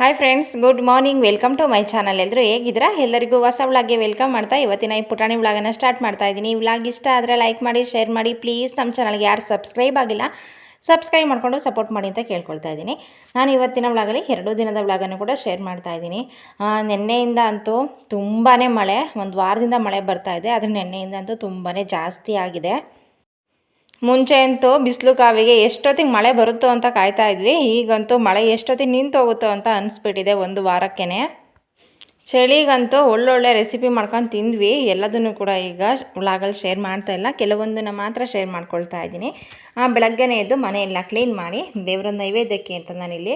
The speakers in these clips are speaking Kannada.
Hi friends good morning welcome to my channel ಎಲ್ಲರೂ ಹೇಗಿದ್ದೀರಾ? ಎಲ್ಲರಿಗೂ ಹೊಸ ವ್ಲಾಗ್ಗೆ ವೆಲ್ಕಮ್ ಮಾಡ್ತಾ ಇವತ್ತಿನ ಈ ಪುಟಾಣಿ ವ್ಲಾಗನ್ನು ಸ್ಟಾರ್ಟ್ ಮಾಡ್ತಾ ಇದ್ದೀನಿ. ಈ ವ್ಲಾಗ್ ಇಷ್ಟ ಆದರೆ ಲೈಕ್ ಮಾಡಿ ಶೇರ್ ಮಾಡಿ. ಪ್ಲೀಸ್ ನಮ್ಮ ಚಾನಲ್ಗೆ ಯಾರು ಸಬ್ಸ್ಕ್ರೈಬ್ ಆಗಿಲ್ಲ ಸಬ್ಸ್ಕ್ರೈಬ್ ಮಾಡಿಕೊಂಡು ಸಪೋರ್ಟ್ ಮಾಡಿ ಅಂತ ಕೇಳ್ಕೊಳ್ತಾ ಇದ್ದೀನಿ. ನಾನು ಇವತ್ತಿನ ವ್ಲಾಗಲ್ಲಿ ಎರಡು ದಿನದ ವ್ಲಾಗನ್ನು ಕೂಡ ಶೇರ್ ಮಾಡ್ತಾ ಇದ್ದೀನಿ. ನಿನ್ನೆಯಿಂದ ಅಂತೂ ತುಂಬಾ ಮಳೆ, ಒಂದು ವಾರದಿಂದ ಮಳೆ ಬರ್ತಾ ಇದೆ. ಆದರೆ ನಿನ್ನೆಯಿಂದ ಅಂತೂ ತುಂಬಾ ಜಾಸ್ತಿ ಆಗಿದೆ. ಮುಂಚೆ ಅಂತೂ ಬಿಸಿಲು ಕಾವಿಗೆ ಎಷ್ಟೊತ್ತಿಗೆ ಮಳೆ ಬರುತ್ತೋ ಅಂತ ಕಾಯ್ತಾ ಇದ್ವಿ, ಈಗಂತೂ ಮಳೆ ಎಷ್ಟೊತ್ತಿಗೆ ನಿಂತು ಹೋಗುತ್ತೋ ಅಂತ ಅನಿಸ್ಬಿಟ್ಟಿದೆ ಒಂದು ವಾರಕ್ಕೇ ಚಳಿಗಂತೂ ಒಳ್ಳೊಳ್ಳೆ ರೆಸಿಪಿ ಮಾಡ್ಕೊಂಡು ತಿಂದ್ವಿ, ಎಲ್ಲದನ್ನು ಕೂಡ ಈಗ ವ್ಲಾಗಲ್ಲಿ ಶೇರ್ ಮಾಡ್ತಾ ಇಲ್ಲ, ಕೆಲವೊಂದನ್ನು ಮಾತ್ರ ಶೇರ್ ಮಾಡ್ಕೊಳ್ತಾ ಇದ್ದೀನಿ. ಆ ಬೆಳಗ್ಗೆನೇ ಎದ್ದು ಮನೆಯೆಲ್ಲ ಕ್ಲೀನ್ ಮಾಡಿ, ದೇವರ ನೈವೇದ್ಯಕ್ಕೆ ಅಂತ ನಾನಿಲ್ಲಿ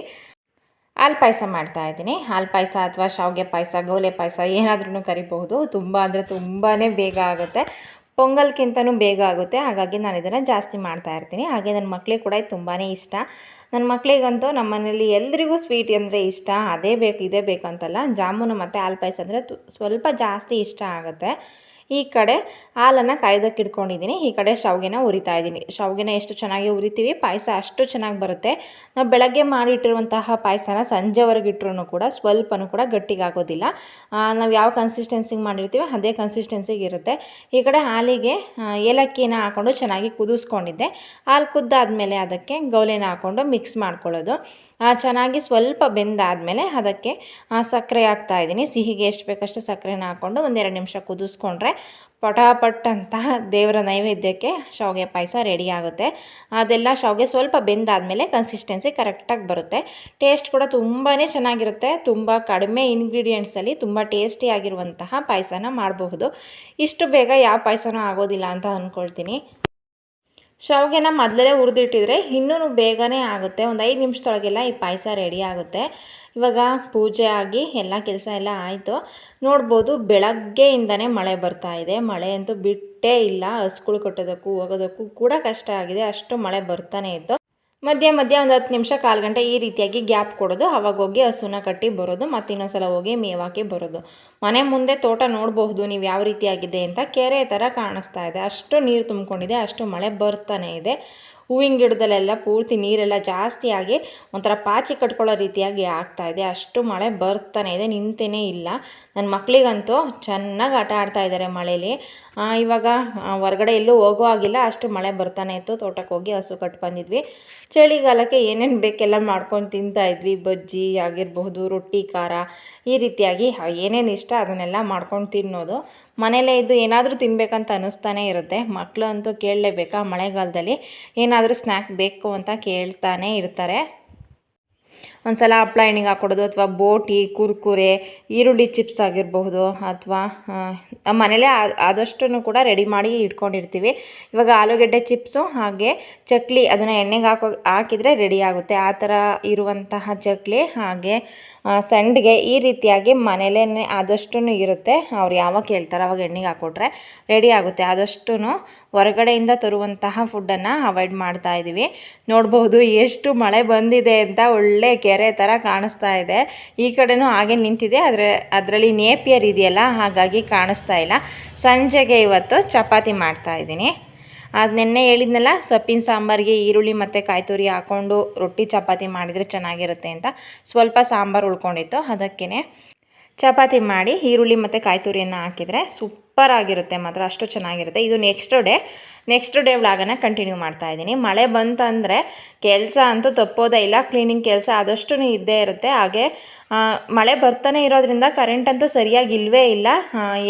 ಹಾಲು ಪಾಯಸ ಮಾಡ್ತಾ ಇದ್ದೀನಿ. ಹಾಲು ಪಾಯಸ ಅಥವಾ ಶಾವಿಗೆ ಪಾಯಸ, ಗೋಲೆ ಪಾಯಸ ಏನಾದ್ರೂ ಕರಿಬಹುದು, ತುಂಬ ಅಂದರೆ ತುಂಬಾ ಬೇಗ ಆಗುತ್ತೆ. ಪೊಂಗಲ್ಗಿಂತನೂ ಬೇಗ ಆಗುತ್ತೆ. ಹಾಗಾಗಿ ನಾನು ಇದನ್ನು ಜಾಸ್ತಿ ಮಾಡ್ತಾ ಇರ್ತೀನಿ. ಹಾಗೆ ನನ್ನ ಮಕ್ಕಳಿಗೆ ಕೂಡ ತುಂಬಾ ಇಷ್ಟ. ನನ್ನ ಮಕ್ಕಳಿಗಂತೂ ನಮ್ಮ ಮನೇಲಿ ಎಲ್ರಿಗೂ ಸ್ವೀಟ್ ಅಂದರೆ ಇಷ್ಟ. ಅದೇ ಬೇಕು, ಇದೇ ಬೇಕಂತಲ್ಲ ಜಾಮೂನು ಮತ್ತು ಹಾಲು ಪಾಯಸ ಅಂದರೆ ಸ್ವಲ್ಪ ಜಾಸ್ತಿ ಇಷ್ಟ ಆಗುತ್ತೆ. ಈ ಕಡೆ ಹಾಲನ್ನು ಕಾಯ್ದಕ್ಕೆ ಇಟ್ಕೊಂಡಿದ್ದೀನಿ. ಈ ಕಡೆ ಶಾವಿಗೆನ ಉರಿತಾ ಇದ್ದೀನಿ. ಶಾವಿಗೆನ ಎಷ್ಟು ಚೆನ್ನಾಗಿ ಉರಿತೀವಿ, ಪಾಯಸ ಅಷ್ಟು ಚೆನ್ನಾಗಿ ಬರುತ್ತೆ. ನಾವು ಬೆಳಗ್ಗೆ ಮಾಡಿಟ್ಟಿರುವಂತಹ ಪಾಯಸನ ಸಂಜೆವರೆಗೆ ಇಟ್ಟರು ಕೂಡ ಸ್ವಲ್ಪನೂ ಕೂಡ ಗಟ್ಟಿಗಾಗೋದಿಲ್ಲ ನಾವು ಯಾವ ಕನ್ಸಿಸ್ಟೆನ್ಸಿಗೆ ಮಾಡಿರ್ತೀವಿ ಅದೇ ಕನ್ಸಿಸ್ಟೆನ್ಸಿಗೆ ಇರುತ್ತೆ. ಈ ಕಡೆ ಹಾಲಿಗೆ ಏಲಕ್ಕಿನ ಹಾಕ್ಕೊಂಡು ಚೆನ್ನಾಗಿ ಕುದಿಸ್ಕೊಂಡಿದ್ದೆ. ಹಾಲು ಕುದ್ದಾದ್ಮೇಲೆ ಅದಕ್ಕೆ ಗೌಲೆನ ಹಾಕ್ಕೊಂಡು ಮಿಕ್ಸ್ ಮಾಡ್ಕೊಳ್ಳೋದು. ಚೆನ್ನಾಗಿ ಸ್ವಲ್ಪ ಬೆಂದಾದಮೇಲೆ ಅದಕ್ಕೆ ಸಕ್ಕರೆ ಹಾಕ್ತಾ ಇದ್ದೀನಿ. ಸಿಹಿಗೆ ಎಷ್ಟು ಬೇಕಷ್ಟು ಸಕ್ಕರೆನ ಹಾಕ್ಕೊಂಡು ಒಂದೆರಡು ನಿಮಿಷ ಕುದಿಸ್ಕೊಂಡ್ರೆ ಪಟಾಪಟ್ ಅಂತ ದೇವರ ನೈವೇದ್ಯಕ್ಕೆ ಶಾವಿಗೆ ಪಾಯಸ ರೆಡಿ ಆಗುತ್ತೆ. ಅದೆಲ್ಲ ಶಾವಿಗೆ ಸ್ವಲ್ಪ ಬೆಂದಾದಮೇಲೆ ಕನ್ಸಿಸ್ಟೆನ್ಸಿ ಕರೆಕ್ಟಾಗಿ ಬರುತ್ತೆ. ಟೇಸ್ಟ್ ಕೂಡ ತುಂಬಾ ಚೆನ್ನಾಗಿರುತ್ತೆ. ತುಂಬ ಕಡಿಮೆ ಇಂಗ್ರೀಡಿಯೆಂಟ್ಸಲ್ಲಿ ತುಂಬ ಟೇಸ್ಟಿಯಾಗಿರುವಂತಹ ಪಾಯಸನ ಮಾಡಬಹುದು. ಇಷ್ಟು ಬೇಗ ಯಾವ ಪಾಯಸನೂ ಆಗೋದಿಲ್ಲ ಅಂತ ಅಂದ್ಕೊಳ್ತೀನಿ ಶಾವಿಗೆನ ಮೊದಲೇ ಹುರಿದಿಟ್ಟಿದ್ರೆ ಇನ್ನೂ ಬೇಗನೆ ಆಗುತ್ತೆ. ಒಂದು ಐದು ನಿಮಿಷದೊಳಗೆಲ್ಲ ಈ ಪಾಯಸ ರೆಡಿ ಆಗುತ್ತೆ. ಇವಾಗ ಪೂಜೆ ಆಗಿ ಎಲ್ಲ ಕೆಲಸ ಎಲ್ಲ ಆಯಿತು. ನೋಡ್ಬೋದು ಬೆಳಗ್ಗೆಯಿಂದನೇ ಮಳೆ ಬರ್ತಾ ಇದೆ. ಮಳೆ ಅಂತೂ ಬಿಟ್ಟೇ ಇಲ್ಲ. ಹಸ್ಗಳು ಕಟ್ಟೋದಕ್ಕೂ ಹೋಗೋದಕ್ಕೂ ಕೂಡ ಕಷ್ಟ ಆಗಿದೆ. ಅಷ್ಟು ಮಳೆ ಬರ್ತಾನೆ ಇತ್ತು. ಮಧ್ಯ ಮಧ್ಯ ಒಂದು ಹತ್ತು ನಿಮಿಷ, ಕಾಲು ಗಂಟೆ ಈ ರೀತಿಯಾಗಿ ಗ್ಯಾಪ್ ಕೊಡೋದು. ಅವಾಗ ಹೋಗಿ ಹಸುನ ಕಟ್ಟಿ ಬರೋದು, ಮತ್ತು ಇನ್ನೊಂದ್ಸಲ ಹೋಗಿ ಮೇವಾಕಿ ಬರೋದು. ಮನೆ ಮುಂದೆ ತೋಟ ನೋಡಬಹುದು, ನೀವು ಯಾವ ರೀತಿಯಾಗಿದೆ ಅಂತ ಕೆರೆ ಥರ ಕಾಣಿಸ್ತಾ ಇದೆ. ಅಷ್ಟು ನೀರು ತುಂಬಿಕೊಂಡಿದೆ, ಅಷ್ಟು ಮಳೆ ಬರ್ತಾನೆ ಇದೆ. ಹೂವಿನ ಗಿಡದಲ್ಲೆಲ್ಲ ಪೂರ್ತಿ ನೀರೆಲ್ಲ ಜಾಸ್ತಿ ಆಗಿ ಒಂಥರ ಪಾಚಿ ಕಟ್ಕೊಳ್ಳೋ ರೀತಿಯಾಗಿ ಆಗ್ತಾ ಇದೆ. ಅಷ್ಟು ಮಳೆ ಬರ್ತಾನೆ ಇದೆ, ನಿಂತೇನೇ ಇಲ್ಲ. ನನ್ನ ಮಕ್ಕಳಿಗಂತೂ ಚೆನ್ನಾಗಿ ಆಟ ಆಡ್ತಾ ಇದ್ದಾರೆ ಮಳೇಲಿ. ಇವಾಗ ಹೊರಗಡೆ ಎಲ್ಲೂ ಹೋಗೋ ಆಗಿಲ್ಲ ಅಷ್ಟು ಮಳೆ ಬರ್ತಾನೆ ಇತ್ತು. ತೋಟಕ್ಕೆ ಹೋಗಿ ಹಸು ಕಟ್ಟು ಬಂದಿದ್ವಿ. ಚಳಿಗಾಲಕ್ಕೆ ಏನೇನು ಬೇಕೆಲ್ಲ ಮಾಡ್ಕೊಂಡು ತಿಂತಾ ಇದ್ವಿ. ಬಜ್ಜಿ ಆಗಿರಬಹುದು, ರೊಟ್ಟಿ, ಖಾರ, ಈ ರೀತಿಯಾಗಿ ಏನೇನು ಇಷ್ಟ ಅದನ್ನೆಲ್ಲ ಮಾಡ್ಕೊಂಡು ತಿನ್ನೋದು. ಮನೇಲೇ ಇದ್ದು ಏನಾದರೂ ತಿನ್ಬೇಕಂತ ಅನ್ನಿಸ್ತಾನೆ ಇರುತ್ತೆ. ಮಕ್ಕಳು ಅಂತೂ ಕೇಳಲೇಬೇಕಾ ಮಳೆಗಾಲದಲ್ಲಿ? ಏನಾದರೂ ಸ್ನ್ಯಾಕ್ ಬೇಕು ಅಂತ ಕೇಳ್ತಾನೆ ಇರ್ತಾರೆ. ಒಂದು ಸಲ ಹಪ್ಳ ಎಣ್ಣೆಗೆ ಹಾಕ್ಕೊಡೋದು ಅಥವಾ ಬೋಟಿ, ಕುರ್ಕುರೆ, ಈರುಳ್ಳಿ ಚಿಪ್ಸ್ ಆಗಿರಬಹುದು ಅಥವಾ ನಮ್ಮ ಮನೇಲೇ ಆದಷ್ಟು ಕೂಡ ರೆಡಿ ಮಾಡಿ ಇಟ್ಕೊಂಡಿರ್ತೀವಿ. ಇವಾಗ ಆಲೂಗಡ್ಡೆ ಚಿಪ್ಸು ಹಾಗೆ ಚಕ್ಲಿ ಅದನ್ನು ಎಣ್ಣೆಗೆ ಹಾಕೋ, ಹಾಕಿದರೆ ರೆಡಿ ಆಗುತ್ತೆ. ಆ ಥರ ಇರುವಂತಹ ಚಕ್ಲಿ ಹಾಗೆ ಸಂಡಿಗೆ ಈ ರೀತಿಯಾಗಿ ಮನೇಲೇ ಆದಷ್ಟು ಇರುತ್ತೆ. ಅವ್ರು ಯಾವಾಗ ಕೇಳ್ತಾರೆ ಅವಾಗ ಎಣ್ಣೆಗೆ ಹಾಕ್ಕೊಟ್ರೆ ರೆಡಿ ಆಗುತ್ತೆ. ಆದಷ್ಟು ಹೊರಗಡೆಯಿಂದ ತರುವಂತಹ ಫುಡ್ಡನ್ನು ಅವಾಯ್ಡ್ ಮಾಡ್ತಾ ಇದ್ದೀವಿ ನೋಡ್ಬೋದು ಎಷ್ಟು ಮಳೆ ಬಂದಿದೆ ಅಂತ ಒಳ್ಳೆ ಕೆರೆ ಥರ ಕಾಣಿಸ್ತಾ ಇದೆ. ಈ ಕಡೆನೂ ಹಾಗೆ ನಿಂತಿದೆ. ಆದರೆ ಅದರಲ್ಲಿ ನೇಪಿಯರ್ ಇದೆಯಲ್ಲ, ಹಾಗಾಗಿ ಕಾಣಿಸ್ತಾ ಇಲ್ಲ. ಸಂಜೆಗೆ ಇವತ್ತು ಚಪಾತಿ ಮಾಡ್ತಾ ಇದ್ದೀನಿ. ಅದು ನಿನ್ನೆ ಹೇಳಿದ್ನಲ್ಲ, ಸೊಪ್ಪಿನ ಸಾಂಬಾರಿಗೆ ಈರುಳ್ಳಿ ಮತ್ತು ಕಾಯಿ ತುರಿ ಹಾಕ್ಕೊಂಡು ರೊಟ್ಟಿ ಚಪಾತಿ ಮಾಡಿದರೆ ಚೆನ್ನಾಗಿರುತ್ತೆ ಅಂತ. ಸ್ವಲ್ಪ ಸಾಂಬಾರು ಉಳ್ಕೊಂಡಿತ್ತು ಅದಕ್ಕೇ ಚಪಾತಿ ಮಾಡಿ ಈರುಳ್ಳಿ ಮತ್ತು ಕಾಯಿ ತುರಿಯನ್ನು ಹಾಕಿದರೆ ಸೂಪರ್ ಆಗಿರುತ್ತೆ ಮಾತ್ರ, ಅಷ್ಟು ಚೆನ್ನಾಗಿರುತ್ತೆ. ಇದು ನೆಕ್ಸ್ಟ್ ಡೇ ನೆಕ್ಸ್ಟ್ ಡೇ ವ್ಲಾಗನ್ನು ಕಂಟಿನ್ಯೂ ಮಾಡ್ತಾ ಇದ್ದೀನಿ. ಮಳೆ ಬಂತಂದರೆ ಕೆಲಸ ಅಂತೂ ತಪ್ಪೋದೇ ಇಲ್ಲ ಕ್ಲೀನಿಂಗ್ ಕೆಲಸ ಆದಷ್ಟು ಇದ್ದೇ ಇರುತ್ತೆ. ಹಾಗೆ ಮಳೆ ಬರ್ತಾನೆ ಇರೋದ್ರಿಂದ ಕರೆಂಟ್ ಅಂತೂ ಸರಿಯಾಗಿ ಇಲ್ಲವೇ ಇಲ್ಲ.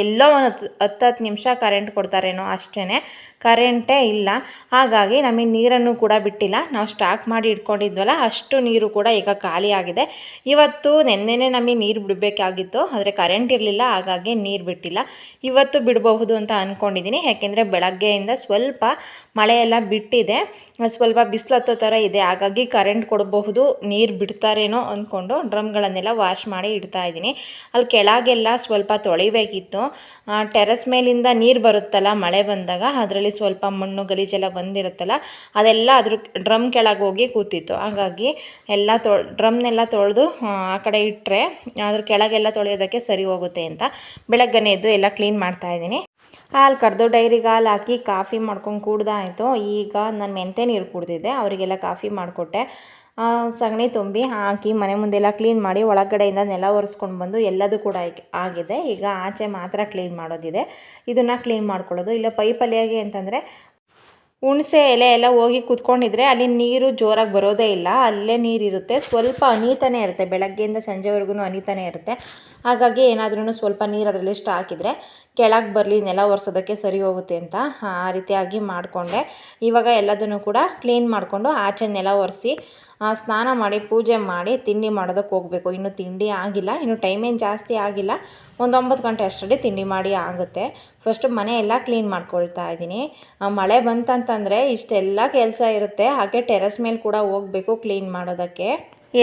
ಎಲ್ಲೋ ಒಂದು ಹತ್ತು ಹತ್ತು ನಿಮಿಷ ಕರೆಂಟ್ ಕೊಡ್ತಾರೇನೋ ಅಷ್ಟೇ ಕರೆಂಟೇ ಇಲ್ಲ. ಹಾಗಾಗಿ ನಮಗೆ ನೀರನ್ನು ಕೂಡ ಬಿಟ್ಟಿಲ್ಲ. ನಾವು ಸ್ಟಾಕ್ ಮಾಡಿ ಇಟ್ಕೊಂಡಿದ್ವಲ್ಲ, ಅಷ್ಟು ನೀರು ಕೂಡ ಈಗ ಖಾಲಿ ಆಗಿದೆ. ಇವತ್ತು ನೆನ್ನೆನೇ ನಮಗೆ ನೀರು ಬಿಡಬೇಕಾಗಿತ್ತು, ಆದರೆ ಕರೆಂಟ್ ಇರಲಿಲ್ಲ, ಹಾಗಾಗಿ ನೀರು ಬಿಟ್ಟಿಲ್ಲ. ಇವತ್ತು ಬಿಡಬಹುದು ಅಂತ ಅಂದ್ಕೊಂಡಿದ್ದೀನಿ ಯಾಕೆಂದರೆ ಬೆಳಗ್ಗೆಯಿಂದ ಸ್ವಲ್ಪ ಮಳೆಯೆಲ್ಲ ಬಿಟ್ಟಿದೆ. ಸ್ವಲ್ಪ ಬಿಸಿಲು ಹತ್ತೋ ಥರ ಇದೆ. ಹಾಗಾಗಿ ಕರೆಂಟ್ ಕೊಡಬಹುದು, ನೀರು ಬಿಡ್ತಾರೇನೋ ಅಂದ್ಕೊಂಡು ಡ್ರಮ್ಗಳನ್ನೆಲ್ಲ ವಾಶ್ ಮಾಡಿ ಇಡ್ತಾ ಇದ್ದೀನಿ. ಅಲ್ಲಿ ಕೆಳಗೆಲ್ಲ ಸ್ವಲ್ಪ ತೊಳಿಬೇಕಿತ್ತು. ಟೆರೆಸ್ ಮೇಲಿಂದ ನೀರು ಬರುತ್ತಲ್ಲ ಮಳೆ ಬಂದಾಗ, ಅದರಲ್ಲಿ ಸ್ವಲ್ಪ ಮಣ್ಣು ಗಲೀಜೆಲ್ಲ ಬಂದಿರುತ್ತಲ್ಲ, ಅದೆಲ್ಲ ಅದ್ರ ಡ್ರಮ್ ಕೆಳಗೆ ಹೋಗಿ ಕೂತಿತ್ತು. ಹಾಗಾಗಿ ಎಲ್ಲ ತೊ ಡ್ರಮ್ನೆಲ್ಲ ತೊಳೆದು, ಆ ಕಡೆ ಇಟ್ಟರೆ ಅದ್ರ ಕೆಳಗೆಲ್ಲ ತೊಳೆಯೋದಕ್ಕೆ ಸರಿ ಹೋಗುತ್ತೆ ಅಂತ ಬೆಳಗ್ಗೆನೇ ಎದ್ದು ಎಲ್ಲ ಕ್ಲೀನ್ ಮಾಡ್ತಾ ಇದ್ದೀನಿ. ಹಾಲು ಕರೆದು ಡೈರಿಗೆ ಹಾಲು ಹಾಕಿ ಕಾಫಿ ಮಾಡ್ಕೊಂಡು ಕುಡ್ದಾಯಿತು ಈಗ ನಾನು ಮೆಂತೆ ನೀರು ಕುಡ್ದಿದ್ದೆ. ಅವರಿಗೆಲ್ಲ ಕಾಫಿ ಮಾಡಿಕೊಟ್ಟೆ. ಸಗಣಿ ತುಂಬಿ ಹಾಕಿ ಮನೆ ಮುಂದೆಲ್ಲ ಕ್ಲೀನ್ ಮಾಡಿ ಒಳಗಡೆಯಿಂದ ನೆಲ ಒರೆಸ್ಕೊಂಡು ಬಂದು ಎಲ್ಲದೂ ಕೂಡ ಆಗಿದೆ. ಈಗ ಆಚೆ ಮಾತ್ರ ಕ್ಲೀನ್ ಮಾಡೋದಿದೆ. ಇದನ್ನು ಕ್ಲೀನ್ ಮಾಡ್ಕೊಳ್ಳೋದು. ಇಲ್ಲ ಪೈಪಲ್ಲಿ ಹೇಗೆ ಅಂತಂದರೆ ಹುಣಸೆ ಎಲೆ ಎಲ್ಲ ಹೋಗಿ ಕೂತ್ಕೊಂಡಿದ್ರೆ ಅಲ್ಲಿ ನೀರು ಜೋರಾಗಿ ಬರೋದೇ ಇಲ್ಲ. ಅಲ್ಲೇ ನೀರಿರುತ್ತೆ ಸ್ವಲ್ಪ ಅನೀತಾನೇ ಇರುತ್ತೆ. ಬೆಳಗ್ಗೆಯಿಂದ ಸಂಜೆವರೆಗೂ ಅನೀತಾನೇ ಇರುತ್ತೆ. ಹಾಗಾಗಿ ಏನಾದ್ರೂ ಸ್ವಲ್ಪ ನೀರು ಅದರಲ್ಲಿ ಇಷ್ಟ ಹಾಕಿದರೆ ಕೆಳಗೆ ಬರಲಿ, ನೆಲ ಒರೆಸೋದಕ್ಕೆ ಸರಿ ಹೋಗುತ್ತೆ ಅಂತ ಆ ರೀತಿಯಾಗಿ ಮಾಡಿಕೊಂಡೆ. ಇವಾಗ ಎಲ್ಲದನ್ನು ಕೂಡ ಕ್ಲೀನ್ ಮಾಡಿಕೊಂಡು ಆಚೆ ನೆಲ ಒರೆಸಿ ಸ್ನಾನ ಮಾಡಿ, ಪೂಜೆ ಮಾಡಿ ತಿಂಡಿ ಮಾಡೋದಕ್ಕೆ ಹೋಗಬೇಕು. ಇನ್ನು ತಿಂಡಿ ಆಗಿಲ್ಲ, ಇನ್ನು ಟೈಮ್ ಏನು ಜಾಸ್ತಿ ಆಗಿಲ್ಲ. ಒಂದು ಒಂಬತ್ತು ಗಂಟೆ ಅಷ್ಟರಲ್ಲಿ ತಿಂಡಿ ಮಾಡಿ ಆಗುತ್ತೆ. ಫಸ್ಟ್ ಮನೆ ಎಲ್ಲ ಕ್ಲೀನ್ ಮಾಡ್ಕೊಳ್ತಾ ಇದ್ದೀನಿ. ಮಳೆ ಬಂತಂತಂದರೆ ಇಷ್ಟೆಲ್ಲ ಕೆಲಸ ಇರುತ್ತೆ. ಹಾಗೆ ಟೆರೆಸ್ ಮೇಲೆ ಕೂಡ ಹೋಗಬೇಕು ಕ್ಲೀನ್ ಮಾಡೋದಕ್ಕೆ.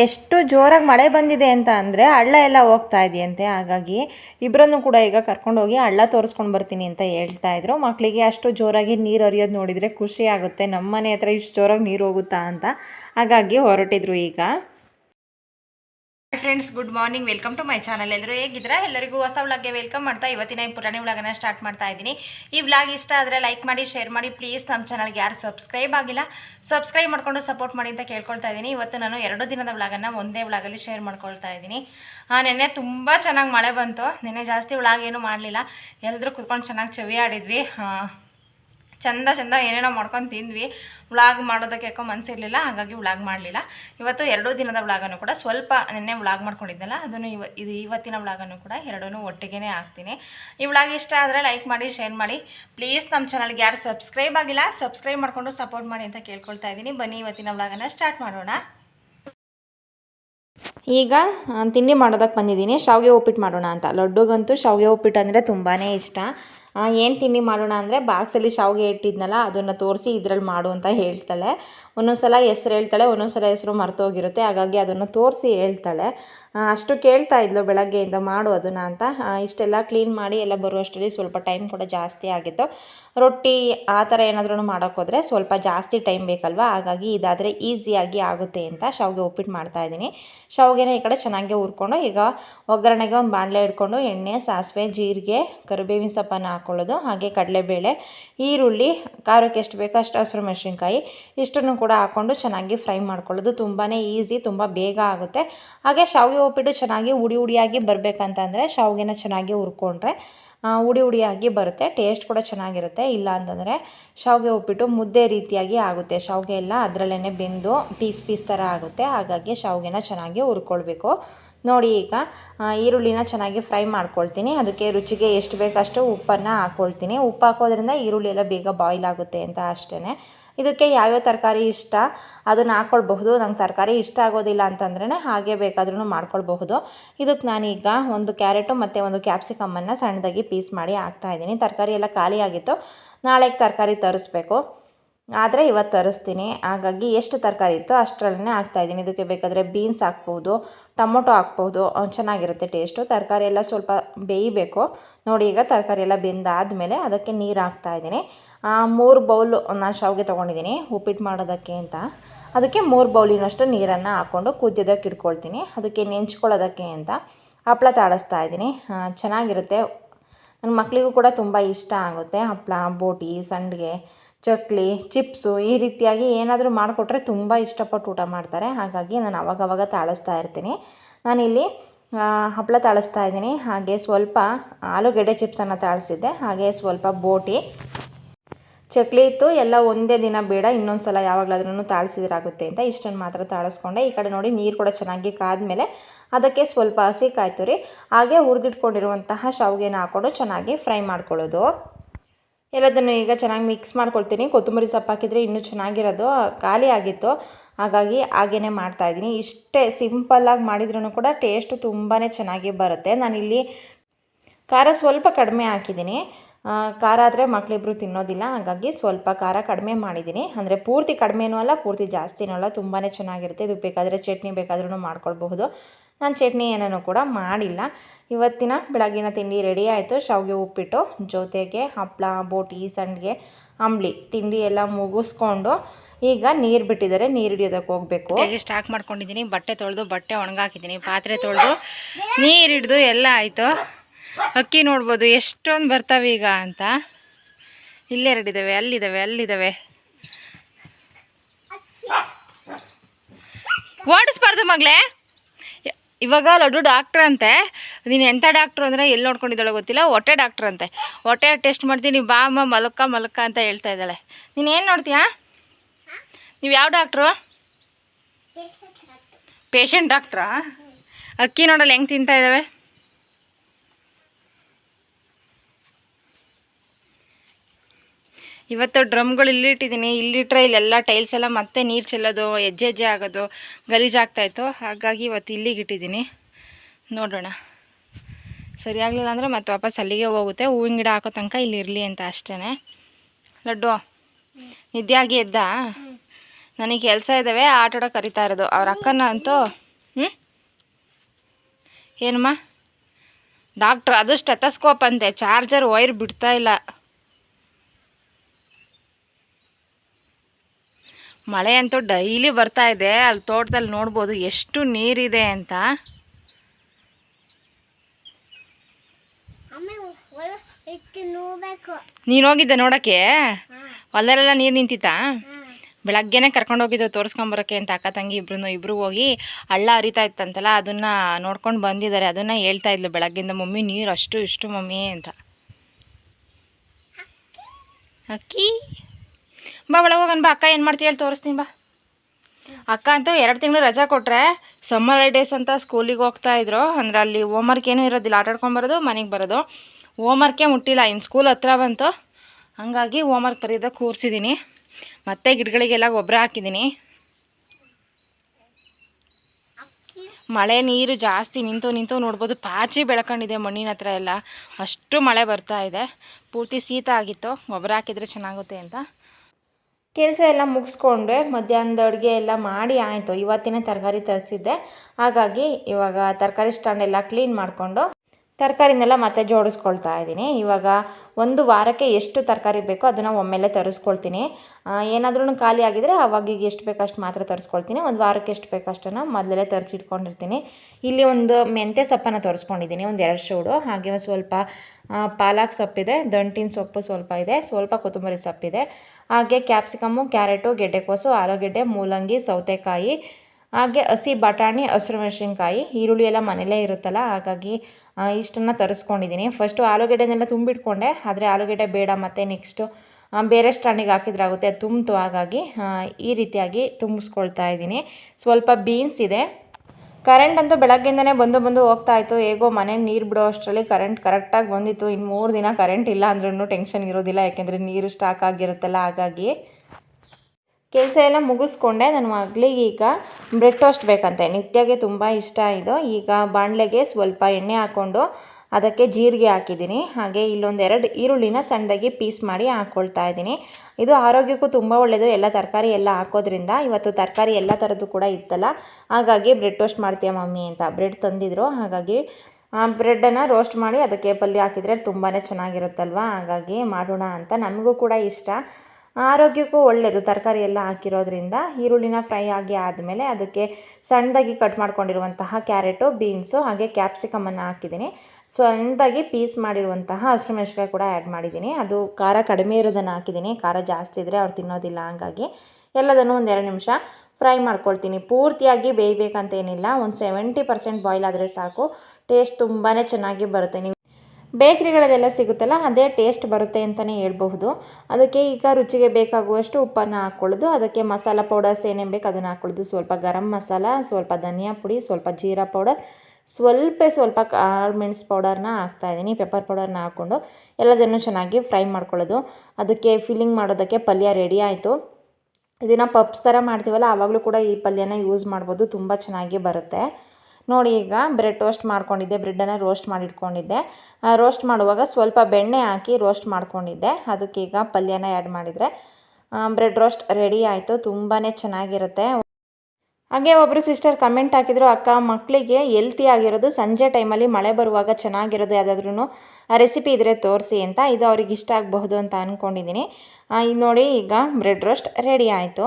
ಎಷ್ಟು ಜೋರಾಗಿ ಮಳೆ ಬಂದಿದೆ ಅಂತ ಅಂದರೆ ಹಳ್ಳ ಎಲ್ಲ ಹೋಗ್ತಾ ಇದೆಯಂತೆ. ಹಾಗಾಗಿ ಇಬ್ಬರನ್ನು ಕೂಡ ಈಗ ಕರ್ಕೊಂಡೋಗಿ ಹಳ್ಳ ತೋರಿಸ್ಕೊಂಡು ಬರ್ತೀನಿ ಅಂತ ಹೇಳ್ತಾ ಇದ್ರು. ಮಕ್ಕಳಿಗೆ ಅಷ್ಟು ಜೋರಾಗಿ ನೀರು ಹರಿಯೋದು ನೋಡಿದರೆ ಖುಷಿ ಆಗುತ್ತೆ. ನಮ್ಮ ಮನೆ ಹತ್ರ ಇಷ್ಟು ಜೋರಾಗಿ ನೀರು ಹೋಗುತ್ತಾ ಅಂತ ಹಾಗಾಗಿ ಹೊರಟಿದ್ರು ಈಗ. Friends good morning welcome to my channel ಎಲ್ಲರೂ ಹೇಗಿದ್ರ ಎಲ್ಲರಿಗೂ ಹೊಸ ವ್ಲಾಗ್ಗೆ ವೆಲ್ಕಮ್ ಮಾಡ್ತಾ ಇವತ್ತಿನ ಈ ಪುರಾಣಿ ವ್ಲಾಗನ್ನ ಸ್ಟಾರ್ಟ್ ಮಾಡ್ತಾ ಇದ್ದೀನಿ. ಈ ವ್ಲಾಗ್ ಇಷ್ಟ ಆದರೆ ಲೈಕ್ ಮಾಡಿ ಶೇರ್ ಮಾಡಿ. ಪ್ಲೀಸ್ ನಮ್ಮ ಚಾನಲ್ಗೆ ಯಾರು ಸಬ್ಸ್ಕ್ರೈಬ್ ಆಗಿಲ್ಲ ಸಬ್ಸ್ಕ್ರೈಬ್ ಮಾಡ್ಕೊಂಡು ಸಪೋರ್ಟ್ ಮಾಡಿ ಅಂತ ಕೇಳ್ಕೊಳ್ತಾ ಇದ್ದೀನಿ. ಇವತ್ತು ನಾನು ಎರಡು ದಿನದ ವ್ಲಾಗನ್ನು ಒಂದೇ ವ್ಲಾಗಲ್ಲಿ ಶೇರ್ ಮಾಡ್ಕೊಳ್ತಾ ಇದ್ದೀನಿ. ನೆನ್ನೆ ತುಂಬ ಚೆನ್ನಾಗಿ ಮಳೆ ಬಂತು. ನೆನ್ನೆ ಜಾಸ್ತಿ ವ್ಲಾಗ್ ಏನು ಮಾಡಲಿಲ್ಲ. ಎಲ್ಲರೂ ಕುತ್ಕೊಂಡು ಚೆನ್ನಾಗಿ ಚವಿ ಆಡಿದ್ವಿ. ಚಂದ ಚಂದ ಏನೇನೋ ಮಾಡ್ಕೊಂಡು ತಿಂದ್ವಿ. ವ್ಲಾಗ್ ಮಾಡೋದಕ್ಕೆ ಯಾಕೋ ಮನಸ್ಸಿರಲಿಲ್ಲ ಹಾಗಾಗಿ ವ್ಲಾಗ್ ಮಾಡಲಿಲ್ಲ. ಇವತ್ತು ಎರಡೂ ದಿನದ ವ್ಲಾಗನ್ನು ಕೂಡ ಸ್ವಲ್ಪ ನಿನ್ನೆ ವ್ಲಾಗ್ ಮಾಡ್ಕೊಂಡಿದ್ದಲ್ಲ, ಅದನ್ನು ಇವ, ಇದು ಇವತ್ತಿನ ವ್ಲಾಗನ್ನು ಕೂಡ ಎರಡೂ ಒಟ್ಟಿಗೆ ಹಾಕ್ತೀನಿ. ಈ ವ್ಲಾಗ್ ಇಷ್ಟ ಆದರೆ ಲೈಕ್ ಮಾಡಿ, ಶೇರ್ ಮಾಡಿ. ಪ್ಲೀಸ್ ನಮ್ಮ ಚಾನಲ್ಗೆ ಯಾರು ಸಬ್ಸ್ಕ್ರೈಬ್ ಆಗಿಲ್ಲ, ಸಬ್ಸ್ಕ್ರೈಬ್ ಮಾಡಿಕೊಂಡು ಸಪೋರ್ಟ್ ಮಾಡಿ ಅಂತ ಕೇಳ್ಕೊಳ್ತಾ ಇದ್ದೀನಿ. ಬನ್ನಿ ಇವತ್ತಿನ ವ್ಲಾಗನ್ನು ಸ್ಟಾರ್ಟ್ ಮಾಡೋಣ. ಈಗ ತಿಂಡಿ ಮಾಡೋದಕ್ಕೆ ಬಂದಿದ್ದೀನಿ. ಶಾವಿಗೆ ಉಪ್ಪಿಟ್ಟು ಮಾಡೋಣ ಅಂತ. ಲಡ್ಡುಗಂತೂ ಶಾವಿಗೆ ಉಪ್ಪಿಟ್ಟು ಅಂದರೆ ತುಂಬಾ ಇಷ್ಟ. ಏನು ತಿಂಡಿ ಮಾಡೋಣ ಅಂದರೆ ಬಾಕ್ಸಲ್ಲಿ ಶಾವಿಗೆ ಇಟ್ಟಿದ್ನಲ್ಲ, ಅದನ್ನು ತೋರಿಸಿ ಇದರಲ್ಲಿ ಮಾಡು ಅಂತ ಹೇಳ್ತಾಳೆ. ಒಂದೊಂದು ಸಲ ಹೆಸ್ರು ಹೇಳ್ತಾಳೆ ಒಂದೊಂದು ಸಲ ಹೆಸರು ಮರ್ತೋಗಿರುತ್ತೆ ಹಾಗಾಗಿ ಅದನ್ನು ತೋರಿಸಿ ಹೇಳ್ತಾಳೆ. ಅಷ್ಟು ಕೇಳ್ತಾ ಇದ್ಲು ಬೆಳಗ್ಗೆಯಿಂದ ಮಾಡು ಅದನ್ನು ಅಂತ ಇಷ್ಟೆಲ್ಲ ಕ್ಲೀನ್ ಮಾಡಿ ಎಲ್ಲ ಬರುವಷ್ಟರಲ್ಲಿ ಸ್ವಲ್ಪ ಟೈಮ್ ಕೂಡ ಜಾಸ್ತಿ ಆಗಿತ್ತು. ರೊಟ್ಟಿ ಆ ಥರ ಏನಾದ್ರೂ ಮಾಡೋಕ್ಕೋದ್ರೆ ಸ್ವಲ್ಪ ಜಾಸ್ತಿ ಟೈಮ್ ಬೇಕಲ್ವಾ? ಹಾಗಾಗಿ ಇದಾದರೆ ಈಸಿಯಾಗಿ ಆಗುತ್ತೆ ಅಂತ ಶಾವಿಗೆ ಉಪ್ಪಿಟ್ಟು ಮಾಡ್ತಾಯಿದ್ದೀನಿ ಶಾವಿಗೆನ ಈ ಕಡೆ ಚೆನ್ನಾಗಿ ಹುರ್ಕೊಂಡು ಈಗ ಒಗ್ಗರಣೆಗೆ ಒಂದು ಬಾಣಲೆ ಇಟ್ಕೊಂಡು ಎಣ್ಣೆ, ಸಾಸಿವೆ, ಜೀರಿಗೆ, ಕರಿಬೇವಿನ ಸೊಪ್ಪನ್ನು ಹಾಕ್ಕೊಳ್ಳೋದು ಹಾಗೆ ಕಡಲೆಬೇಳೆ, ಈರುಳ್ಳಿ, ಖಾರಕ್ಕೆ ಎಷ್ಟು ಬೇಕೋ ಅಷ್ಟು ಹಸಿರು ಮೆಣಸಿನ್ಕಾಯಿ ಇಷ್ಟನ್ನು ಕೂಡ ಹಾಕ್ಕೊಂಡು ಚೆನ್ನಾಗಿ ಫ್ರೈ ಮಾಡ್ಕೊಳ್ಳೋದು ತುಂಬಾ ಈಸಿ ತುಂಬ ಬೇಗ ಆಗುತ್ತೆ. ಹಾಗೆ ಶಾವಿಗೆ ಉಪ್ಪಿಟ್ಟು ಚೆನ್ನಾಗಿ ಉಡಿ ಉಡಿಯಾಗಿ ಬರಬೇಕಂತಂದರೆ ಶಾವಿಗೆನ ಚೆನ್ನಾಗಿ ಹುರ್ಕೊಂಡ್ರೆ ಉಡಿ ಉಡಿಯಾಗಿ ಬರುತ್ತೆ, ಟೇಸ್ಟ್ ಕೂಡ ಚೆನ್ನಾಗಿರುತ್ತೆ. ಇಲ್ಲ ಅಂತಂದರೆ ಶಾವಿಗೆ ಉಪ್ಪಿಟ್ಟು ಮುದ್ದೆ ರೀತಿಯಾಗಿ ಆಗುತ್ತೆ. ಶಾವಿಗೆ ಎಲ್ಲ ಅದರಲ್ಲೇ ಬೆಂದು ಪೀಸ್ ಪೀಸ್ ಥರ ಆಗುತ್ತೆ. ಹಾಗಾಗಿ ಶಾವಿಗೆನ ಚೆನ್ನಾಗಿ ಹುರ್ಕೊಳ್ಬೇಕು. ನೋಡಿ ಈಗ ಈರುಳ್ಳಿನ ಚೆನ್ನಾಗಿ ಫ್ರೈ ಮಾಡ್ಕೊಳ್ತೀನಿ. ಅದಕ್ಕೆ ರುಚಿಗೆ ಎಷ್ಟು ಬೇಕಷ್ಟು ಉಪ್ಪನ್ನು ಹಾಕ್ಕೊಳ್ತೀನಿ ಉಪ್ಪು ಹಾಕೋದ್ರಿಂದ ಈರುಳ್ಳಿ ಎಲ್ಲ ಬೇಗ ಬಾಯ್ಲ್ ಆಗುತ್ತೆ ಅಂತ ಅಷ್ಟೇ ಇದಕ್ಕೆ ಯಾವ್ಯಾವ ತರಕಾರಿ ಇಷ್ಟ ಅದನ್ನು ಹಾಕ್ಕೊಳ್ಬಹುದು ನಂಗೆ ತರಕಾರಿ ಇಷ್ಟ ಆಗೋದಿಲ್ಲ ಅಂತಂದ್ರೆ ಹಾಗೆ ಬೇಕಾದ್ರೂ ಮಾಡ್ಕೊಳ್ಬಹುದು. ಇದಕ್ಕೆ ನಾನೀಗ ಒಂದು ಕ್ಯಾರೆಟು ಮತ್ತು ಒಂದು ಕ್ಯಾಪ್ಸಿಕಮ್ಮನ್ನು ಸಣ್ಣದಾಗಿ ಪೀಸ್ ಮಾಡಿ ಹಾಕ್ತಾಯಿದ್ದೀನಿ ತರಕಾರಿ ಎಲ್ಲ ಖಾಲಿಯಾಗಿತ್ತು ನಾಳೆಗೆ ತರಕಾರಿ ತರಿಸ್ಬೇಕು. ಆದರೆ ಇವತ್ತು ತರಿಸ್ತೀನಿ ಹಾಗಾಗಿ ಎಷ್ಟು ತರಕಾರಿ ಇತ್ತು ಅಷ್ಟರಲ್ಲೇ ಹಾಕ್ತಾಯಿದ್ದೀನಿ ಇದಕ್ಕೆ ಬೇಕಾದರೆ ಬೀನ್ಸ್ ಹಾಕ್ಬೋದು, ಟೊಮೊಟೊ ಹಾಕ್ಬೋದು ಚೆನ್ನಾಗಿರುತ್ತೆ ಟೇಸ್ಟು ತರಕಾರಿ ಎಲ್ಲ ಸ್ವಲ್ಪ ಬೇಯಬೇಕು. ನೋಡಿ, ಈಗ ತರಕಾರಿ ಎಲ್ಲ ಬೆಂದಾದಮೇಲೆ ಅದಕ್ಕೆ ನೀರು ಹಾಕ್ತಾಯಿದ್ದೀನಿ ಮೂರು ಬೌಲು, ನಾನು ಶಾವಿಗೆ ತೊಗೊಂಡಿದ್ದೀನಿ, ಉಪ್ಪಿಟ್ಟು ಮಾಡೋದಕ್ಕೆ ಅಂತ. ಅದಕ್ಕೆ ಮೂರು ಬೌಲಿನಷ್ಟು ನೀರನ್ನು ಹಾಕ್ಕೊಂಡು ಕುದ್ಯೋದಕ್ಕೆ ಇಟ್ಕೊಳ್ತೀನಿ. ಅದಕ್ಕೆ ನೆಂಚ್ಕೊಳ್ಳೋದಕ್ಕೆ ಅಂತ ಹಪ್ಪಳ ತಾಡಿಸ್ತಾ ಇದ್ದೀನಿ. ಚೆನ್ನಾಗಿರುತ್ತೆ. ನನ್ನ ಮಕ್ಕಳಿಗೂ ಕೂಡ ತುಂಬ ಇಷ್ಟ ಆಗುತ್ತೆ ಹಪ್ಪಳ ಬೋಟಿ, ಸಂಡಿಗೆ. ಚಕ್ಲಿ, ಚಿಪ್ಸು ಈ ರೀತಿಯಾಗಿ ಏನಾದರೂ ಮಾಡಿಕೊಟ್ರೆ ತುಂಬ ಇಷ್ಟಪಟ್ಟು ಊಟ ಮಾಡ್ತಾರೆ. ಹಾಗಾಗಿ ನಾನು ಅವಾಗವಾಗ ತಾಳಿಸ್ತಾ ಇರ್ತೀನಿ. ನಾನಿಲ್ಲಿ ಹಪ್ಪಳ ತಾಳಿಸ್ತಾ ಇದ್ದೀನಿ. ಹಾಗೆ ಸ್ವಲ್ಪ ಆಲೂಗೆಡ್ಡೆ ಚಿಪ್ಸನ್ನು ತಾಳಿಸಿದ್ದೆ. ಹಾಗೆ ಸ್ವಲ್ಪ ಬೋಟಿ. ಚಕ್ಲಿ ಇತ್ತು. ಎಲ್ಲ ಒಂದೇ ದಿನ ಬೇಡ. ಇನ್ನೊಂದು ಸಲ ಯಾವಾಗಲಾದ್ರೂ ತಾಳಿಸಿದ್ರಾಗುತ್ತೆ ಅಂತ ಇಷ್ಟನ್ನು ಮಾತ್ರ ತಾಳಿಸ್ಕೊಂಡೆ. ಈ ಕಡೆ ನೋಡಿ ನೀರು ಕೂಡ ಚೆನ್ನಾಗಿ ಕಾದ್ಮೇಲೆ ಅದಕ್ಕೆ ಸ್ವಲ್ಪ ಹಸಿ ಕಾಯ್ತು ರೀ ಹಾಗೆ ಹುರಿದಿಟ್ಕೊಂಡಿರುವಂತಹ ಶಾವಿಗೆನ ಹಾಕ್ಕೊಂಡು ಚೆನ್ನಾಗಿ ಫ್ರೈ ಮಾಡ್ಕೊಳ್ಳೋದು. ಎಲ್ಲದನ್ನು ಈಗ ಚೆನ್ನಾಗಿ ಮಿಕ್ಸ್ ಮಾಡ್ಕೊಳ್ತೀನಿ. ಕೊತ್ತಂಬರಿ ಸೊಪ್ಪು ಹಾಕಿದರೆ ಇನ್ನೂ ಚೆನ್ನಾಗಿರೋದು. ಖಾಲಿ ಆಗಿತ್ತು. ಹಾಗಾಗಿ ಹಾಗೇ ಮಾಡ್ತಾಯಿದ್ದೀನಿ ಇಷ್ಟೇ ಸಿಂಪಲ್ಲಾಗಿ ಮಾಡಿದ್ರೂ ಕೂಡ ಟೇಸ್ಟು ತುಂಬಾ ಚೆನ್ನಾಗಿ ಬರುತ್ತೆ. ನಾನಿಲ್ಲಿ ಖಾರ ಸ್ವಲ್ಪ ಕಡಿಮೆ ಹಾಕಿದ್ದೀನಿ. ಖಾರ ಆದರೆ ಮಕ್ಕಳಿಬ್ರು ತಿನ್ನೋದಿಲ್ಲ. ಹಾಗಾಗಿ ಸ್ವಲ್ಪ ಖಾರ ಕಡಿಮೆ ಮಾಡಿದ್ದೀನಿ. ಅಂದರೆ ಪೂರ್ತಿ ಕಡಿಮೆನೂ ಅಲ್ಲ, ಪೂರ್ತಿ ಜಾಸ್ತಿನೂ ಅಲ್ಲ. ತುಂಬಾ ಚೆನ್ನಾಗಿರುತ್ತೆ. ಇದು ಬೇಕಾದರೆ ಚಟ್ನಿ ಬೇಕಾದ್ರೂ ಮಾಡ್ಕೊಳ್ಬಹುದು. ನಾನು ಚಟ್ನಿ ಏನೇನೂ ಕೂಡ ಮಾಡಿಲ್ಲ. ಇವತ್ತಿನ ಬೆಳಗಿನ ತಿಂಡಿ ರೆಡಿ ಆಯಿತು. ಶಾವಿಗೆ ಉಪ್ಪಿಟ್ಟು, ಜೊತೆಗೆ ಹಪ್ಪಳ ಬೋಟಿ, ಸಂಡಿಗೆ, ಅಂಬ್ಲಿ ತಿಂಡಿ ಎಲ್ಲ ಮುಗಿಸ್ಕೊಂಡು ಈಗ ನೀರು ಬಿಟ್ಟಿದ್ದಾರೆ. ನೀರು ಹಿಡಿಯೋದಕ್ಕೆ ಹೋಗಬೇಕು. ಸ್ಟಾಕ್ ಮಾಡ್ಕೊಂಡಿದ್ದೀನಿ. ಬಟ್ಟೆ ತೊಳೆದು, ಬಟ್ಟೆ ಒಣಗಾಕಿದ್ದೀನಿ. ಪಾತ್ರೆ ತೊಳೆದು, ನೀರು ಹಿಡಿದು ಎಲ್ಲ ಆಯಿತು. ಅಕ್ಕಿ ನೋಡ್ಬೋದು ಎಷ್ಟೊಂದು ಬರ್ತಾವೆ ಈಗ ಅಂತ. ಇಲ್ಲೆರಡಿದ್ದಾವೆ ಅಲ್ಲಿದ್ದಾವೆ ಅಲ್ಲಿದ್ದಾವೆ ಓಡಿಸ್ಬಾರ್ದು ಮಗಳೇ. ಇವಾಗ ಲಡ್ಡು ಡಾಕ್ಟ್ರ್ ಅಂತೆ. ನೀನು ಎಂಥ ಡಾಕ್ಟ್ರು ಅಂದರೆ ಎಲ್ಲಿ ನೋಡ್ಕೊಂಡಿದ್ದಾಳೆ ಗೊತ್ತಿಲ್ಲ ಹೊಟ್ಟೆ ಡಾಕ್ಟ್ರ್ ಅಂತೆ. ಹೊಟ್ಟೆ ಟೆಸ್ಟ್ ಮಾಡ್ತೀನಿ ಬಾ ಅಮ್ಮ ಮಲಕ್ಕ ಮಲಕ್ಕ ಅಂತ ಹೇಳ್ತಾ ಇದ್ದಾಳೆ. ನೀನು ಏನು ನೋಡ್ತೀಯಾ? ನೀವು ಯಾವ ಡಾಕ್ಟ್ರು ಪೇಷಂಟ್ ಡಾಕ್ಟ್ರಾ ಅಕ್ಕಿ ನೋಡಲ್ಲ ಹೆಂಗೆ ತಿಂತಾ ಇದ್ದಾವೆ? ಇವತ್ತು ಡ್ರಮ್ಗಳು ಇಲ್ಲಿಟ್ಟಿದ್ದೀನಿ ಇಲ್ಲಿಟ್ರೆ ಇಲ್ಲೆಲ್ಲ ಟೈಲ್ಸ್ ಎಲ್ಲ ಮತ್ತೆ ನೀರು ಚೆಲ್ಲೋದು, ಹೆಜ್ಜೆ ಹೆಜ್ಜೆ ಆಗೋದು ಗಲೀಜಾಗ್ತಾಯಿತ್ತು ಹಾಗಾಗಿ ಇವತ್ತು ಇಲ್ಲಿಗೆ ಇಟ್ಟಿದ್ದೀನಿ. ನೋಡೋಣ. ಸರಿ ಆಗಲಿಲ್ಲ ಅಂದರೆ ಮತ್ತೆ ವಾಪಸ್ ಅಲ್ಲಿಗೆ ಹೋಗುತ್ತೆ. ಹೂವಿನ ಗಿಡ ಹಾಕೋ ತನಕ ಇಲ್ಲಿ ಇರಲಿ ಅಂತ ಅಷ್ಟೇ ಲಡ್ಡು ನಿದ್ದೆಯಾಗಿ ಎದ್ದ? ನನಗೆ ಕೆಲಸ ಇದ್ದಾವೆ ಆಟೋಡ ಕರಿತಾ ಇರೋದು. ಅವ್ರ ಅಕ್ಕನ ಅಂತೂ ಹ್ಞೂ ಏನಮ್ಮ? ಡಾಕ್ಟ್ರ್, ಅದು ಸ್ಟೆಥಸ್ಕೋಪ್ ಅಂತೆ. ಚಾರ್ಜರ್ ವೈರ್ ಬಿಡ್ತಾ ಇಲ್ಲ. ಮಳೆ ಅಂತೂ ಡೈಲಿ ಬರ್ತಾ ಇದೆ. ಅಲ್ಲಿ ತೋಟದಲ್ಲಿ ನೋಡ್ಬೋದು ಎಷ್ಟು ನೀರಿದೆ ಅಂತ. ನೀನು ಹೋಗಿದ್ದೆ ನೋಡೋಕ್ಕೆ? ಹೊಲದಲ್ಲೆಲ್ಲ ನೀರು ನಿಂತಿತ್ತಾ? ಬೆಳಗ್ಗೆನೆ ಕರ್ಕೊಂಡು ಹೋಗಿದ್ದು ತೋರಿಸ್ಕೊಂಬರೋಕ್ಕೆ ಅಂತ ಅಕ್ಕ ತಂಗಿ ಇಬ್ರು ಇಬ್ರು ಹೋಗಿ ಹಳ್ಳ ಅರಿತಾ ಇತ್ತಂತಲ್ಲ ಅದನ್ನ ನೋಡ್ಕೊಂಡು ಬಂದಿದ್ದಾರೆ. ಅದನ್ನ ಹೇಳ್ತಾ ಇದ್ಲು ಬೆಳಗ್ಗಿಂದ ಮಮ್ಮಿ ನೀರು ಅಷ್ಟು ಇಷ್ಟು ಮಮ್ಮಿ ಅಂತ. ಅಕ್ಕಿ? ಬಾ, ಒಳಗೆ ಹೋಗೋಣ ಬಾ, ಅಕ್ಕ ಏನು ಮಾಡ್ತೀಯ ಹೇಳಿ ತೋರಿಸ್ತೀನಿ, ಬಾ. ಅಕ್ಕ ಅಂತೂ ಎರಡು ತಿಂಗಳು ರಜಾ ಕೊಟ್ಟರೆ ಸಮ್ಮರ್ ಡೇಸ್ ಅಂತ ಸ್ಕೂಲಿಗೆ ಹೋಗ್ತಾ ಇದ್ರು. ಅಂದ್ರೆ ಅಲ್ಲಿ ಹೋಮ್ವರ್ಕ್ ಏನೂ ಇರೋದಿಲ್ಲ. ಆಟಾಡ್ಕೊಂಬರೋದು ಮನೆಗೆ ಬರೋದು. ಹೋಮ್ವರ್ಕೇ ಮುಟ್ಟಿಲ್ಲ. ಇನ್ನು ಸ್ಕೂಲ್ ಹತ್ರ ಬಂತು. ಹಾಗಾಗಿ ಹೋಮ್ವರ್ಕ್ ಬರೆಯೋದಕ್ಕೆ ಕೂರಿಸಿದ್ದೀನಿ ಮತ್ತೆ ಗಿಡಗಳಿಗೆಲ್ಲ ಗೊಬ್ಬರ ಹಾಕಿದ್ದೀನಿ ಮಳೆ ನೀರು ಜಾಸ್ತಿ ನಿಂತು ನಿಂತು ನೋಡ್ಬೋದು. ಪಾಚಿ ಬೆಳ್ಕೊಂಡಿದೆ ಮಣ್ಣಿನ ಹತ್ರ ಎಲ್ಲ. ಅಷ್ಟು ಮಳೆ ಬರ್ತಾ ಇದೆ. ಪೂರ್ತಿ ಶೀತ ಆಗಿತ್ತು. ಗೊಬ್ಬರ ಹಾಕಿದರೆ ಚೆನ್ನಾಗುತ್ತೆ ಅಂತ. ಕೆಲಸ ಎಲ್ಲ ಮುಗಿಸ್ಕೊಂಡೆ, ಮಧ್ಯಾಹ್ನದ ಅಡುಗೆ ಎಲ್ಲ ಮಾಡಿ ಆಯಿತು. ಇವತ್ತಿನ ತರಕಾರಿ ತರಿಸಿದ್ದೆ. ಹಾಗಾಗಿ ಇವಾಗ ತರಕಾರಿ ಸ್ಟ್ಯಾಂಡ್ ಎಲ್ಲ ಕ್ಲೀನ್ ಮಾಡಿಕೊಂಡು ತರಕಾರಿನೆಲ್ಲ ಮತ್ತೆ ಜೋಡಿಸ್ಕೊಳ್ತಾ ಇದ್ದೀನಿ. ಇವಾಗ ಒಂದು ವಾರಕ್ಕೆ ಎಷ್ಟು ತರಕಾರಿ ಬೇಕೋ ಅದನ್ನು ಒಮ್ಮೆಲೆ ತರಿಸ್ಕೊಳ್ತೀನಿ. ಏನಾದ್ರೂ ಖಾಲಿ ಆಗಿದ್ರೆ ಅವಾಗ ಎಷ್ಟು ಬೇಕೋ ಅಷ್ಟು ಮಾತ್ರ ತರಿಸ್ಕೊಳ್ತೀನಿ. ಒಂದು ವಾರಕ್ಕೆ ಎಷ್ಟು ಬೇಕೋ ಅಷ್ಟನ್ನು ಮೊದಲೇ ತರಿಸಿಟ್ಕೊಂಡಿರ್ತೀನಿ. ಇಲ್ಲಿ ಒಂದು ಮೆಂತ್ಯ ಸೊಪ್ಪನ್ನು ತರಿಸ್ಕೊಂಡಿದ್ದೀನಿ, ಒಂದು ಎರಡು ಶೂಡು. ಹಾಗೆ ಸ್ವಲ್ಪ ಪಾಲಕ್ ಸೊಪ್ಪಿದೆ, ದಂಟಿನ ಸೊಪ್ಪು ಸ್ವಲ್ಪ ಇದೆ, ಸ್ವಲ್ಪ ಕೊತ್ತಂಬರಿ ಸೊಪ್ಪಿದೆ. ಹಾಗೆ ಕ್ಯಾಪ್ಸಿಕಮ್ಮು, ಕ್ಯಾರೆಟು ಗೆಡ್ಡೆಕೋಸು ಆಲೂಗೆಡ್ಡೆ, ಮೂಲಂಗಿ, ಸೌತೆಕಾಯಿ ಹಾಗೆ ಹಸಿ ಬಟಾಣಿ, ಹಸಿರು ಮೆಣಸಿನ್ಕಾಯಿ, ಈರುಳ್ಳಿ ಎಲ್ಲ ಮನೇಲೇ ಇರುತ್ತಲ್ಲ, ಹಾಗಾಗಿ ಇಷ್ಟನ್ನು ತರಿಸ್ಕೊಂಡಿದ್ದೀನಿ. ಫಸ್ಟು ಆಲೂಗಡ್ಡೆನೆಲ್ಲ ತುಂಬಿಟ್ಕೊಂಡೆ, ಆದರೆ ಆಲೂಗಡ್ಡೆ ಬೇಡ, ಮತ್ತು ನೆಕ್ಸ್ಟು ಬೇರೆ ಸ್ಟ್ಯಾಂಡಿಗೆ ಹಾಕಿದ್ರಾಗುತ್ತೆ, ಅದು ತುಂಬಿತು. ಹಾಗಾಗಿ ಈ ರೀತಿಯಾಗಿ ತುಂಬಿಸ್ಕೊಳ್ತಾ ಇದ್ದೀನಿ. ಸ್ವಲ್ಪ ಬೀನ್ಸ್ ಇದೆ. ಕರೆಂಟ್ ಅಂತೂ ಬೆಳಗ್ಗೆಯಿಂದನೇ ಬಂದು ಬಂದು ಹೋಗ್ತಾ ಇತ್ತು. ಹೇಗೋ ಮನೆ ನೀರು ಬಿಡೋ ಅಷ್ಟರಲ್ಲಿ ಕರೆಂಟ್ ಕರೆಕ್ಟಾಗಿ ಬಂದಿತ್ತು. ಇನ್ನು ಮೂರು ದಿನ ಕರೆಂಟ್ ಇಲ್ಲ ಅಂದ್ರೂ ಟೆನ್ಷನ್ ಇರೋದಿಲ್ಲ, ಯಾಕೆಂದರೆ ನೀರು ಸ್ಟಾಕ್ ಆಗಿರುತ್ತಲ್ಲ, ಹಾಗಾಗಿ. ಕೆಲಸ ಎಲ್ಲ ಮುಗಿಸ್ಕೊಂಡೆ. ನನ್ನ ಮಗಳಿಗೆ ಈಗ ಬ್ರೆಡ್ ಟೋಸ್ಟ್ ಬೇಕಂತೆ. ನಿತ್ಯಗೆ ತುಂಬ ಇಷ್ಟ ಇದು. ಈಗ ಬಾಣಲೆಗೆ ಸ್ವಲ್ಪ ಎಣ್ಣೆ ಹಾಕ್ಕೊಂಡು ಅದಕ್ಕೆ ಜೀರಿಗೆ ಹಾಕಿದ್ದೀನಿ. ಹಾಗೆ ಇಲ್ಲೊಂದು ಎರಡು ಈರುಳ್ಳಿನ ಸಣ್ಣದಾಗಿ ಪೀಸ್ ಮಾಡಿ ಹಾಕ್ಕೊಳ್ತಾ ಇದ್ದೀನಿ. ಇದು ಆರೋಗ್ಯಕ್ಕೂ ತುಂಬ ಒಳ್ಳೆಯದು ಎಲ್ಲ ತರಕಾರಿ ಎಲ್ಲ ಹಾಕೋದ್ರಿಂದ ಇವತ್ತು ತರಕಾರಿ ಎಲ್ಲ ಥರದ್ದು ಕೂಡ ಇತ್ತಲ್ಲ. ಹಾಗಾಗಿ ಬ್ರೆಡ್ ಟೋಸ್ಟ್ ಮಾಡ್ತೀಯ ಮಮ್ಮಿ ಅಂತ ಬ್ರೆಡ್ ತಂದಿದ್ರು. ಹಾಗಾಗಿ ಬ್ರೆಡ್ಡನ್ನು ರೋಸ್ಟ್ ಮಾಡಿ ಅದಕ್ಕೆ ಪಲ್ಯ ಹಾಕಿದರೆ ತುಂಬಾ ಚೆನ್ನಾಗಿರುತ್ತಲ್ವ? ಹಾಗಾಗಿ ಮಾಡೋಣ ಅಂತ ನಮಗೂ ಕೂಡ ಇಷ್ಟ. ಆರೋಗ್ಯಕ್ಕೂ ಒಳ್ಳೆಯದು ತರಕಾರಿ ಎಲ್ಲ ಹಾಕಿರೋದ್ರಿಂದ ಈರುಳ್ಳಿನ ಫ್ರೈ ಆಗಿ ಆದಮೇಲೆ ಅದಕ್ಕೆ ಸಣ್ಣದಾಗಿ ಕಟ್ ಮಾಡ್ಕೊಂಡಿರುವಂತಹ ಕ್ಯಾರೆಟು, ಬೀನ್ಸು ಹಾಗೆ ಕ್ಯಾಪ್ಸಿಕಮನ್ನು ಹಾಕಿದ್ದೀನಿ. ಸಣ್ಣದಾಗಿ ಪೀಸ್ ಮಾಡಿರುವಂತಹ ಹಸಿಮೆಣ್ಸಿಕಾಯಿ ಕೂಡ ಆ್ಯಡ್ ಮಾಡಿದ್ದೀನಿ. ಅದು ಖಾರ ಕಡಿಮೆ ಇರೋದನ್ನು ಹಾಕಿದ್ದೀನಿ. ಖಾರ ಜಾಸ್ತಿ ಇದ್ದರೆ ಅವ್ರು ತಿನ್ನೋದಿಲ್ಲ ಹಾಗಾಗಿ. ಎಲ್ಲದನ್ನು ಒಂದು ಎರಡು ನಿಮಿಷ ಫ್ರೈ ಮಾಡ್ಕೊಳ್ತೀನಿ. ಪೂರ್ತಿಯಾಗಿ ಬೇಯಬೇಕಂತೇನಿಲ್ಲ ಒಂದು ಸೆವೆಂಟಿ ಪರ್ಸೆಂಟ್ ಬಾಯ್ಲ್ ಆದರೆ ಸಾಕು. ಟೇಸ್ಟ್ ತುಂಬಾ ಚೆನ್ನಾಗಿ ಬರುತ್ತೆ. ನೀವು ಬೇಕ್ರಿಗಳಲ್ಲೆಲ್ಲ ಸಿಗುತ್ತಲ್ಲ, ಅದೇ ಟೇಸ್ಟ್ ಬರುತ್ತೆ ಅಂತಲೇ ಹೇಳ್ಬಹುದು. ಅದಕ್ಕೆ ಈಗ ರುಚಿಗೆ ಬೇಕಾಗುವಷ್ಟು ಉಪ್ಪನ್ನು ಹಾಕ್ಕೊಳ್ಳೋದು ಅದಕ್ಕೆ ಮಸಾಲ ಪೌಡರ್ಸ್ ಏನೇನು ಬೇಕು ಅದನ್ನು ಹಾಕ್ಕೊಳ್ಳೋದು ಸ್ವಲ್ಪ ಗರಂ ಮಸಾಲ, ಸ್ವಲ್ಪ ಧನಿಯಾ ಪುಡಿ, ಸ್ವಲ್ಪ ಜೀರಾ ಪೌಡರ್, ಸ್ವಲ್ಪ ಸ್ವಲ್ಪ ಕಾಳು ಮೆಣಸು ಪೌಡರ್ನ ಹಾಕ್ತಾಯಿದ್ದೀನಿ ಪೆಪ್ಪರ್ ಪೌಡರ್ನ ಹಾಕ್ಕೊಂಡು ಎಲ್ಲದನ್ನು ಚೆನ್ನಾಗಿ ಫ್ರೈ ಮಾಡ್ಕೊಳ್ಳೋದು. ಅದಕ್ಕೆ ಫಿಲ್ಲಿಂಗ್ ಮಾಡೋದಕ್ಕೆ ಪಲ್ಯ ರೆಡಿ ಆಯಿತು. ಇದನ್ನು ಪಪ್ಸ್ ಥರ ಮಾಡ್ತೀವಲ್ಲ, ಆವಾಗಲೂ ಕೂಡ ಈ ಪಲ್ಯನ ಯೂಸ್ ಮಾಡ್ಬೋದು, ತುಂಬ ಚೆನ್ನಾಗಿ ಬರುತ್ತೆ. ನೋಡಿ ಈಗ ಬ್ರೆಡ್ ಟೋಸ್ಟ್ ಮಾಡ್ಕೊಂಡಿದ್ದೆ, ಬ್ರೆಡ್ಡನ್ನು ರೋಸ್ಟ್ ಮಾಡಿಟ್ಕೊಂಡಿದ್ದೆ. ರೋಸ್ಟ್ ಮಾಡುವಾಗ ಸ್ವಲ್ಪ ಬೆಣ್ಣೆ ಹಾಕಿ ರೋಸ್ಟ್ ಮಾಡ್ಕೊಂಡಿದ್ದೆ. ಅದಕ್ಕೆ ಈಗ ಪಲ್ಯನ ಆ್ಯಡ್ ಮಾಡಿದರೆ. ಬ್ರೆಡ್ ರೋಸ್ಟ್ ರೆಡಿ ಆಯಿತು ತುಂಬಾ ಚೆನ್ನಾಗಿರುತ್ತೆ. ಹಾಗೆ ಒಬ್ಬರು ಸಿಸ್ಟರ್ ಕಮೆಂಟ್ ಹಾಕಿದ್ರು, ಅಕ್ಕ ಮಕ್ಕಳಿಗೆ ಹೆಲ್ತಿ ಆಗಿರೋದು ಸಂಜೆ ಟೈಮಲ್ಲಿ ಮಳೆ ಬರುವಾಗ ಚೆನ್ನಾಗಿರೋದು ಯಾವುದಾದ್ರೂ ರೆಸಿಪಿ ಇದ್ದರೆ ತೋರಿಸಿ ಅಂತ ಇದು ಅವ್ರಿಗೆ ಇಷ್ಟ ಆಗಬಹುದು ಅಂತ ಅಂದ್ಕೊಂಡಿದ್ದೀನಿ ಇದು ನೋಡಿ ಈಗ ಬ್ರೆಡ್ ರೋಸ್ಟ್ ರೆಡಿ ಆಯಿತು.